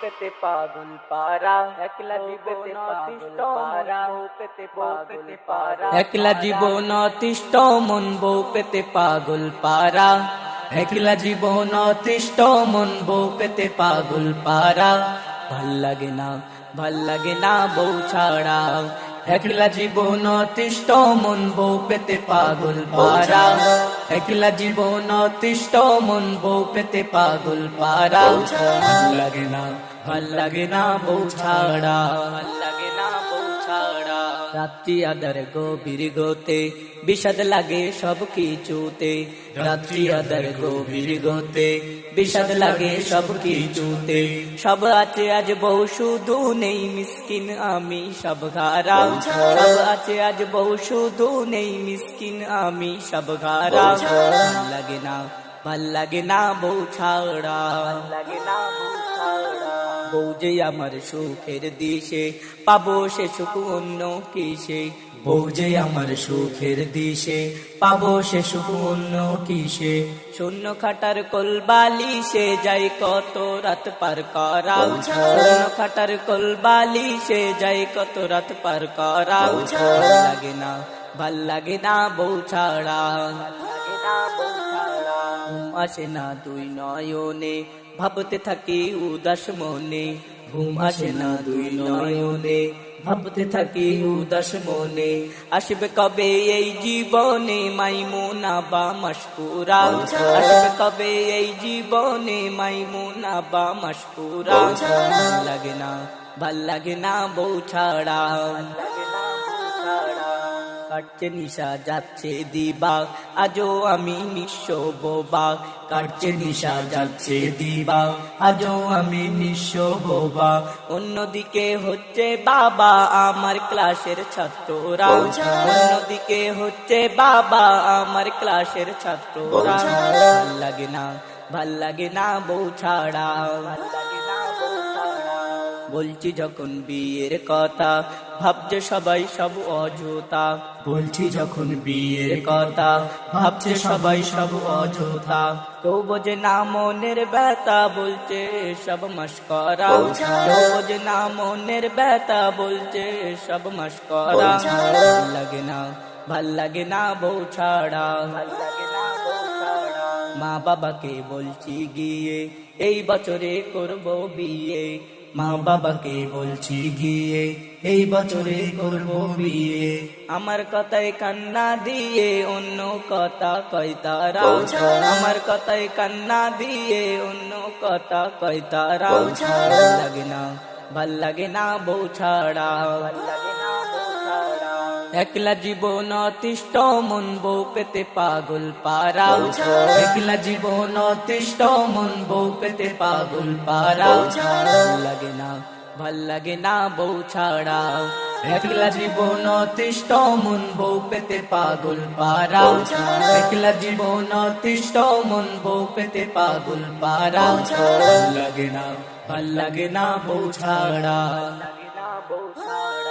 পেতে পাগল পারা একলা জীবন অতিষ্ঠ পারা পেতে পাগল পারা একলা জীবন অতিষ্ঠ মন বউ পেতে পাগল পারা একলা জীবন অতিষ্ঠ মন বউ পেতে পাগল পারা ভালো লাগে না ভালো লাগে না বউ ছাড়া একলা জীবন তিষ্ট মন বউ পেতে পাগল পারা একলা জীবন তিষ্ট মন বউ পেতে পাগল পারা ভালো লাগে না ভালো লাগে না বউ ছাড়া। লাগে ছাড়া রাত্রি আদার গভীর গোতে, বিষাদ লাগে সব কিছুতে। রাত্রি আদার গভীর গোতে, বিষাদ লাগে সব কিছুতে। সব আছে আজ বউ, শুধু নেই মিসকিন আমি, সব ঘারা সব আছে আজ বউ, শুধু নেই মিসকিন আমি, সব ঘারা লাগে না, ভালো লাগে না বউ ছাড়া। লাগে না বউ ছাড়া। বউ যে আমার সুখের দিশে পাবো সে সুখ অন্য কিসে। বউ যে আমার সুখের দিশে পাবো সে সুখ অন্য কিসে। শূন্য খাটার কোলবালি সে যাই কত রাত পার করা। শূন্য খাটার কোলবালি সে যাই কত রাত পার করা। লাগে না ভালো লাগে না বউ ছাড়া। আসে না দুই নয়নে ভাবতে থাকি উদাস মনে ঘুম আসে না দুই নয়নে। ভাবতে থাকি উদাস মনে আসবে কবে এই জীবনে মাইমুনা বা মশকুরা? আসবে কবে এই জীবনে মাইমুনা বা মশকুরা? ভালো লাগে না ভালো লাগে না বউ ছাড়া। কাটছে নিশা যাচ্ছে দিবা আজও আমি নিঃস্ব বোবা কাটছে নিশা যাচ্ছে দিবা আজও আমি নিঃস্ব বোবা অন্যদিকে হচ্ছে বাবা আমার ক্লাসের ছাত্ররা। অন্যদিকে হচ্ছে বাবা আমার ক্লাসের ছাত্ররা। ভালো লাগে না ভালো লাগে না বউ ছাড়া। ভালো লাগে না। বলছি যখন বিয়ের কথা ভাবছে সবাই সব অযথা। বলছি যখন বিয়ের কথা ভাবছে সবাই সব অযথা। তো বোঝে না মনের ব্যথা বলছে সব মস্করা তো বোঝে না মনের ব্যথা বলছে সব মস্করা ভালো লাগে না ভালো লাগে না বউ ছাড়া। ভালো লাগে না বউ ছাড়া। মা বাবাকে বলছি গিয়ে এই বছরে করব বিয়ে। মা বাবাকে বলছি গিয়ে এই বছরে করব বিয়ে। আমার কথায় কান্না দিয়ে অন্য কথা কয় তারা। আমার কথায় কান্না দিয়ে অন্য কথা কয় তারা। ছাড়া। লাগে না ভালো লাগে না বউ ছাড়া। ভালো লাগে একলা জীবন অতিষ্ঠ মন বউ পেতে পাগল পারা। একলা জীবন অতিষ্ঠ মন বউ পেতে পাগল পারা। ভালো লাগে না ভালো লাগে না বউ ছাড়া। একলা জীবন অতিষ্ঠ মন বউ পেতে পাগল পারা। একলা জীবন অতিষ্ঠ মন বউ পেতে পাগল পারা। লাগে না ভালো লাগে না বউ ছাড়া। লাগে না বউ ছাড়া।